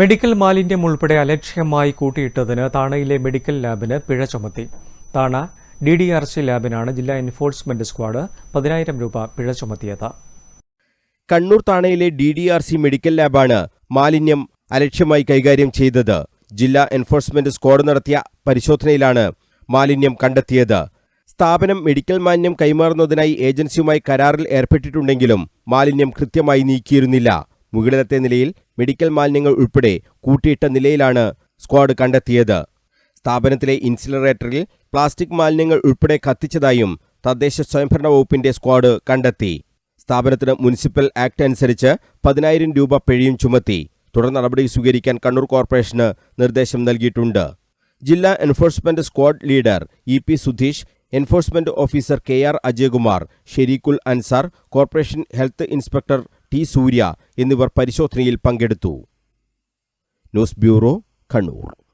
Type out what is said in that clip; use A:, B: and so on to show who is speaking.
A: Medical മാലിന്യം ഉൾപ്പെടെ അലക്ഷ്യമായി കൂട്ടിയിട്ടതിന് താണയിലെ മെഡിക്കൽ ലാബിന് പിഴ ചുമത്തി. Thana D D R C ലാബിനാണ് ജില്ലാ എൻഫോഴ്സ്മെന്റ് സ്ക്വാഡ് പതിനായിരം രൂപ പിഴ ചുമത്തിയത്.
B: Kannur താണയിലെ D D R C medical ലാബാണ് മാലിന്യം അലക്ഷ്യമായി കൈകാര്യം ചെയ്തത്. ജില്ലാ എൻഫോഴ്സ്മെന്റ് സ്ക്വാഡ് നടത്തിയ പരിശോധനയിലാണ് മാലിന്യം കണ്ടെത്തിയത്. സ്ഥാപനം മെഡിക്കൽ മാലിന്യം കൈമാറുന്നതിനായി ഏജൻസിയുമായി കരാറിൽ ഏർപ്പെട്ടിട്ടുണ്ടെങ്കിലും മാലിന്യം കൃത്യമായി നീക്കിയിരുന്നില്ല. മുകളിലത്തെ നിലയിൽ മെഡിക്കൽ മാലിന്യങ്ങൾ ഉൾപ്പെടെ കൂട്ടിയിട്ട നിലയിലാണ് സ്ക്വാഡ് കണ്ടെത്തിയത്. സ്ഥാപനത്തിലെ ഇൻസിലറേറ്ററിൽ പ്ലാസ്റ്റിക് മാലിന്യങ്ങൾ ഉൾപ്പെടെ കത്തിച്ചതായും തദ്ദേശ സ്വയംഭരണ വകുപ്പിന്റെ സ്ക്വാഡ് കണ്ടെത്തി. സ്ഥാപനത്തിന് മുനിസിപ്പൽ ആക്ട് അനുസരിച്ച് പതിനായിരം രൂപ പിഴയും ചുമത്തി. തുടർ നടപടി സ്വീകരിക്കാൻ കണ്ണൂർ കോർപ്പറേഷന് നിർദ്ദേശം നൽകിയിട്ടുണ്ട്. ജില്ലാ enforcement squad leader E P Sudheesh enforcement officer K R Ajayakumar Shareequl Ansar corporation health inspector T. Surya എന്നിവർ പരിശോധനയിൽ പങ്കെടുത്തു. News bureau Kannur.